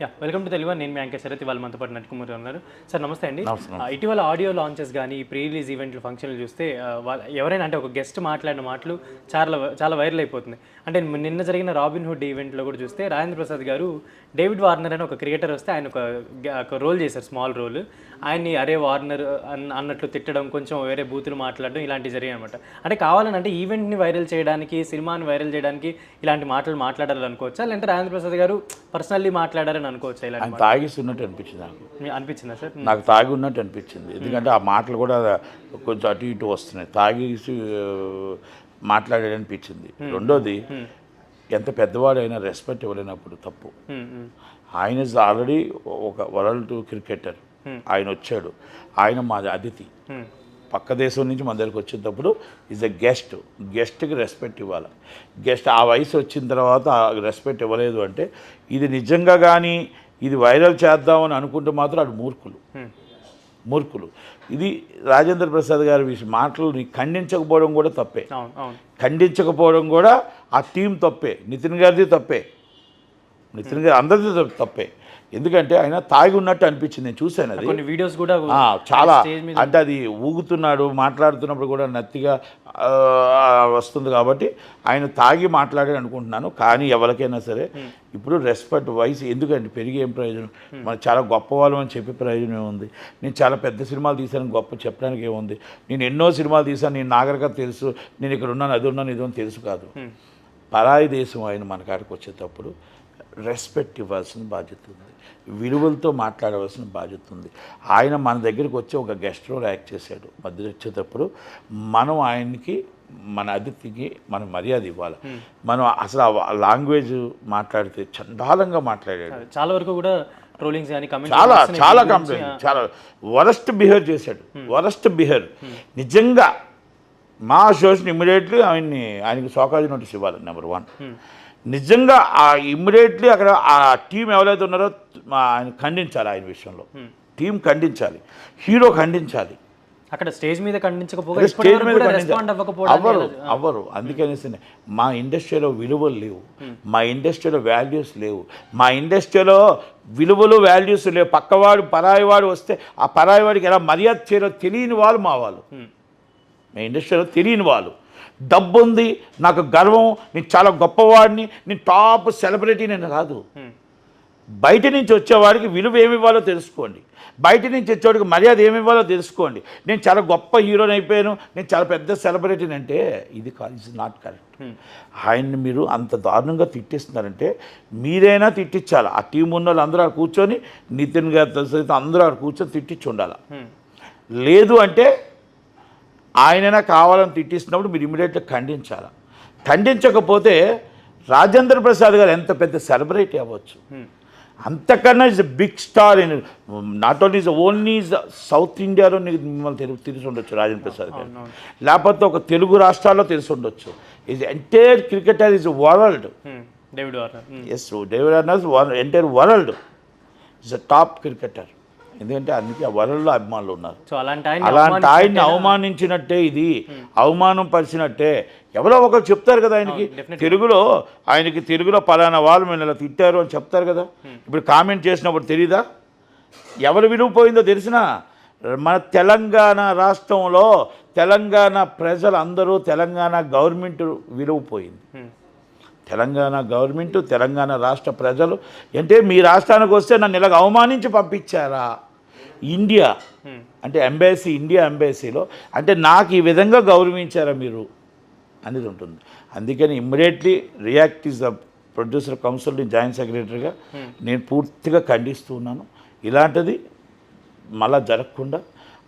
Yeah welcome to Telugu నేను మీ అంకే శరత్ ఇవాళ మనతో పాటు నటుకుమార్ ఉన్నారు. సార్ నమస్తే అండి. ఇటీవల ఆడియో లాంచెస్ కానీ ప్రీ రిలీజ్ ఈవెంట్లు ఫంక్షన్లు చూస్తే ఎవరైనా అంటే ఒక గెస్ట్ మాట్లాడిన మాటలు చాలా చాలా వైరల్ అయిపోతుంది. అంటే నిన్న జరిగిన రాబిన్ హుడ్ ఈవెంట్లో కూడా చూస్తే రాజేంద్ర ప్రసాద్ గారు డేవిడ్ వార్నర్ అని ఒక క్రికెటర్ వస్తే ఆయన ఒక రోల్ చేశారు స్మాల్ రోల్ ఆయన్ని అరే వార్నర్ అన్న అన్నట్లు తిట్టడం కొంచెం వేరే బూతులు మాట్లాడడం ఇలాంటివి జరిగాయి అనమాట అంటే కావాలని అంటే ఈవెంట్ని వైరల్ చేయడానికి సినిమాని వైరల్ చేయడానికి ఇలాంటి మాటలు మాట్లాడాలని అనుకోవచ్చా? లేదంటే రాజేంద్ర ప్రసాద్ గారు పర్సనల్లీ మాట్లాడారని అనుకోవచ్చా ఆయన తాగేసి ఉన్నట్టు అనిపించింది నాకు. అనిపించిందా సార్? నాకు తాగి ఉన్నట్టు అనిపించింది. ఎందుకంటే ఆ మాటలు కూడా కొంచెం అటు ఇటు వస్తున్నాయి. తాగేసి మాట్లాడాడు అనిపించింది. రెండోది ఎంత పెద్దవాడైనా రెస్పెక్ట్ ఇవ్వలేనప్పుడు తప్పు. ఆయన ఇస్ ఆల్రెడీ ఒక వరల్డ్ క్రికెటర్. ఆయన వచ్చాడు. ఆయన మాది అతిథి. పక్క దేశం నుంచి మన దగ్గరికి వచ్చేటప్పుడు ఈజ్ ఎ గెస్ట్ గెస్ట్కి రెస్పెక్ట్ ఇవ్వాలి. గెస్ట్ ఆ వయసు వచ్చిన తర్వాత రెస్పెక్ట్ ఇవ్వలేదు అంటే ఇది నిజంగా కానీ ఇది వైరల్ చేద్దామని అనుకుంటే మాత్రం అది మూర్ఖులు. ఉమ్. మూర్ఖులు. ఇది రాజేంద్ర ప్రసాద్ గారి విషయం మాటలు ఖండించకపోవడం కూడా తప్పే. ఖండించకపోవడం కూడా ఆ టీం తప్పే. నితిన్ గారిది తప్పే. నితిన్ గారి అందరిది తప్ప- ఎందుకంటే ఆయన తాగి ఉన్నట్టు అనిపించింది నేను చూశాను అది. కొన్ని వీడియోస్ కూడా చాలా. అంటే అది ఊగుతున్నాడు మాట్లాడుతున్నప్పుడు కూడా నత్తిగా వస్తుంది కాబట్టి ఆయన తాగి మాట్లాడాడు అనుకుంటున్నాను. కానీ ఎవరికైనా సరే ఇప్పుడు రెస్పెక్ట్ వయసు ఎందుకంటే పెరిగి ఏం ప్రయోజనం? మనం చాలా గొప్పవాళ్ళం అని చెప్పే ప్రయోజనం ఏముంది? నేను చాలా పెద్ద సినిమాలు తీశాను గొప్ప చెప్పడానికి ఏముంది? నేను ఎన్నో సినిమాలు తీశాను నేను నాగరికత తెలుసు నేను ఇక్కడ ఉన్నాను అది ఉన్నాను ఇది తెలుసు కాదు. పరాయి దేశం ఆయన మన కాడికి వచ్చేటప్పుడు రెస్పెక్ట్ ఇవ్వాల్సిన బాధ్యత ఉంది. విలువలతో మాట్లాడవలసిన బాధ్యత ఉంది. ఆయన మన దగ్గరికి వచ్చి ఒక గెస్ట్ రోల్ యాక్ట్ చేశాడు మధ్య వచ్చేటప్పుడు మనం ఆయనకి మన అతిథికి మనం మర్యాద ఇవ్వాలి. మనం అసలు ఆ లాంగ్వేజ్ మాట్లాడితే చండాలంగా మాట్లాడాడు. చాలా వరకు కూడా ట్రోలింగ్స్ కానీ చాలా చాలా కంప్లైంట్ చాలా వరస్ట్ బిహేవ్ చేశాడు. Worst behave. నిజంగా మా అసోసియేషన్ ఇమ్మీడియట్లీ ఆయన్ని ఆయనకి సోకాజీ నోటీస్ ఇవ్వాలి నెంబర్ వన్. నిజంగా ఆ ఇమ్మీడియట్లీ అక్కడ ఆ టీం ఎవరైతే ఉన్నారో ఆయన ఖండించాలి ఆయన విషయంలో. టీం ఖండించాలి. హీరో ఖండించాలి. అక్కడ స్టేజ్ మీద ఇప్పటి స్టేజ్ మీద అవ్వరు అవ్వరు. అందుకనేసి మా ఇండస్ట్రీలో విలువలు లేవు. మా ఇండస్ట్రీలో వాల్యూస్ లేవు. మా ఇండస్ట్రీలో విలువలు వాల్యూస్ లేవు. పక్కవాడు పరాయివాడు వస్తే ఆ పరాయివాడికి ఎలా మర్యాద చేయాలో తెలియని వాళ్ళు మా వాళ్ళు. మా ఇండస్ట్రీలో తెలియని వాళ్ళు. డబ్బు ఉంది నాకు గర్వం నేను చాలా గొప్పవాడిని నేను టాప్ సెలబ్రిటీ నేను కాదు. బయట నుంచి వచ్చేవాడికి విలువ ఏమి ఇవ్వాలో తెలుసుకోండి. బయట నుంచి వచ్చేవాడికి మర్యాద ఏమి ఇవ్వాలో తెలుసుకోండి. నేను చాలా గొప్ప హీరోని అయిపోయాను నేను చాలా పెద్ద సెలబ్రిటీని అంటే ఇది కాదు ఇట్స్ నాట్ కరెక్ట్ ఆయన్ని మీరు అంత దారుణంగా తిట్టిస్తున్నారంటే మీరైనా తిట్టించాలి. ఆ టీం ఉన్న వాళ్ళు అందరూ కూర్చొని నితిన్ గారితో సైతం అందరూ కూర్చొని తిట్టించి ఉండాలి. లేదు అంటే ఆయనైనా కావాలని తిట్టిస్తున్నప్పుడు మీరు ఇమీడియట్గా ఖండించాలి? ఖండించకపోతే రాజేంద్ర ప్రసాద్ గారు ఎంత పెద్ద సెలబ్రిటీ అవ్వచ్చు. అంతకన్నా is big star in not only is only south ఇండియాలో నీకు మిమ్మల్ని తెలుగు తెలిసి ఉండొచ్చు రాజేంద్ర ప్రసాద్ గారు. లేకపోతే ఒక తెలుగు రాష్ట్రాల్లో తెలిసి ఉండొచ్చు. Is entire cricketer is world David Warner. Yes David అర్నస్ entire world is a top cricketer ఎందుకంటే అందుకే ఆ వరల్డ్లో అభిమానులు ఉన్నారు. అలాంటి ఆయన అలాంటి ఆయన్ని అవమానించినట్టే ఇది అవమానం పరిచినట్టే. ఎవరో ఒకరు చెప్తారు కదా ఆయనకి తెలుగులో ఆయనకి తెలుగులో పలానా వాళ్ళు మేము ఇలా తిట్టారు అని చెప్తారు కదా. ఇప్పుడు కామెంట్ చేసినప్పుడు తెలీదా? ఎవరు విలువ పోయిందో తెలిసినా? మన తెలంగాణ రాష్ట్రంలో తెలంగాణ ప్రజలందరూ తెలంగాణ గవర్నమెంట్ విలువ పోయింది తెలంగాణ గవర్నమెంట్ తెలంగాణ రాష్ట్ర ప్రజలు అంటే మీ రాష్ట్రానికి వస్తే నన్ను ఇలాగ అవమానించి పంపించారా? ఇండియా అంటే ఎంబసీ ఇండియా ఎంబసీలో అంటే నాకు ఈ విధంగా గౌరవించారా మీరు అనేది ఉంటుంది. అందుకని immediately react is the producer council joint సెక్రటరీగా నేను పూర్తిగా ఖండిస్తూ ఉన్నాను. ఇలాంటిది మళ్ళా జరగకుండా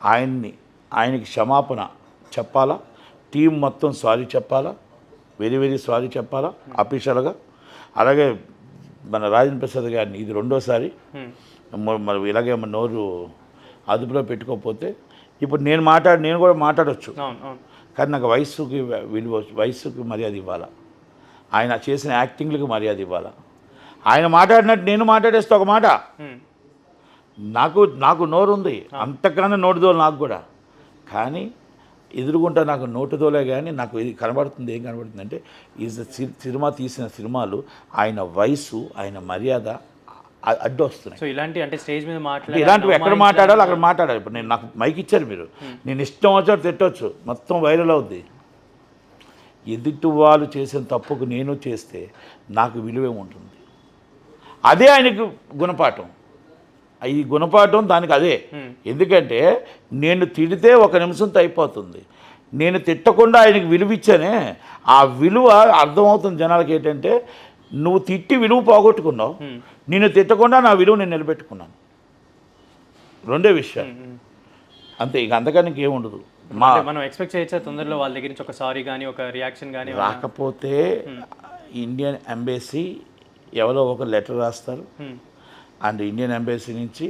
ఆయన్ని ఆయనకి క్షమాపణ చెప్పాలా? టీం మొత్తం సారీ చెప్పాలా? వెరీ వెరీ సారీ చెప్పాలా? అఫీషియల్గా? అలాగే మన రాజేంద్ర ప్రసాద్ గారిని ఇది రెండోసారి. మరి ఇలాగే మన నోరు అదుపులో పెట్టుకోకపోతే ఇప్పుడు నేను మాట్లాడి నేను కూడా అవును కానీ నాకు వయస్సుకి విలువ వయస్సుకి మర్యాద ఇవ్వాలా? ఆయన చేసిన యాక్టింగ్లకు మర్యాద ఇవ్వాలా? ఆయన మాట్లాడినట్టు నేను మాట్లాడేస్తే ఒక మాట. నాకు నాకు నోరు ఉంది అంతకన్నా నోటిదోలు నాకు కూడా. కానీ ఎదురుగుంటా నాకు నోటిదోలే కానీ నాకు ఇది కనబడుతుంది. ఏం కనబడుతుంది అంటే ఈ సినిమా తీసిన సినిమాలు ఆయన వయసు ఆయన మర్యాద అడ్డు వస్తున్నాయి. సో ఇలాంటి అంటే స్టేజ్ మీద మాట్లాడి ఇలాంటివి ఎక్కడ మాట్లాడాలో అక్కడ మాట్లాడాలి. ఇప్పుడు నేను నాకు మైక్ ఇచ్చారు మీరు. నేను ఇష్టం వచ్చాడు తిట్టవచ్చు మొత్తం వైరల్ అవుద్ది. ఎదుటి వాళ్ళు చేసిన తప్పుకు నేను చేస్తే నాకు విలువే ఉంటుంది. అదే ఆయనకు గుణపాఠం. ఈ గుణపాఠం దానికి అదే. ఎందుకంటే నేను తిడితే ఒక నిమిషంతో అయిపోతుంది. నేను తిట్టకుండా ఆయనకి విలువ ఇచ్చానే ఆ విలువ అర్థమవుతుంది జనాలకి ఏంటంటే నువ్వు తిట్టి విలువ పోగొట్టుకున్నావు. నేను తిట్టకుండా నా విలువ నేను నిలబెట్టుకున్నాను. రెండే విషయాలు. అంతే ఇక అంతకన్నా ఇంకేం ఉండదు. మా మనం ఎక్స్పెక్ట్ చేయొచ్చా తొందరలో వాళ్ళ దగ్గర నుంచి ఒక సారీ కానీ ఒక రియాక్షన్ కానీ రాకపోతే ఇండియన్ ఎంబసీ ఎవరో ఒక లెటర్ రాస్తారు. అండ్ ఇండియన్ ఎంబసీ నుంచి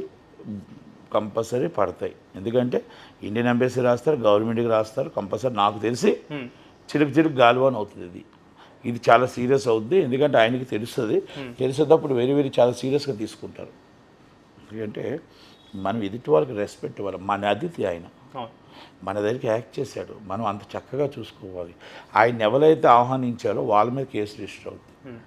కంపల్సరీ పడతాయి. ఎందుకంటే ఇండియన్ ఎంబసీ రాస్తారు గవర్నమెంట్కి రాస్తారు కంపల్సరీ నాకు తెలిసి చిలుకు చిలుకు గాలివాన్ అవుతుంది ఇది. ఇది చాలా సీరియస్ అవుద్ది ఎందుకంటే ఆయనకి తెలుస్తుంది. తెలిసేటప్పుడు వెరీ వెరీ చాలా సీరియస్గా తీసుకుంటారు. ఎందుకంటే మనం ఎదుటి వాళ్ళకి రెస్పెక్ట్ ఇవ్వాలి. మన అతిథి ఆయన. మన దగ్గరికి యాక్ట్ చేశాడు. మనం అంత చక్కగా చూసుకోవాలి. ఆయన ఎవరైతే ఆహ్వానించారో వాళ్ళ మీద కేసు రిజిస్టర్ అవుతుంది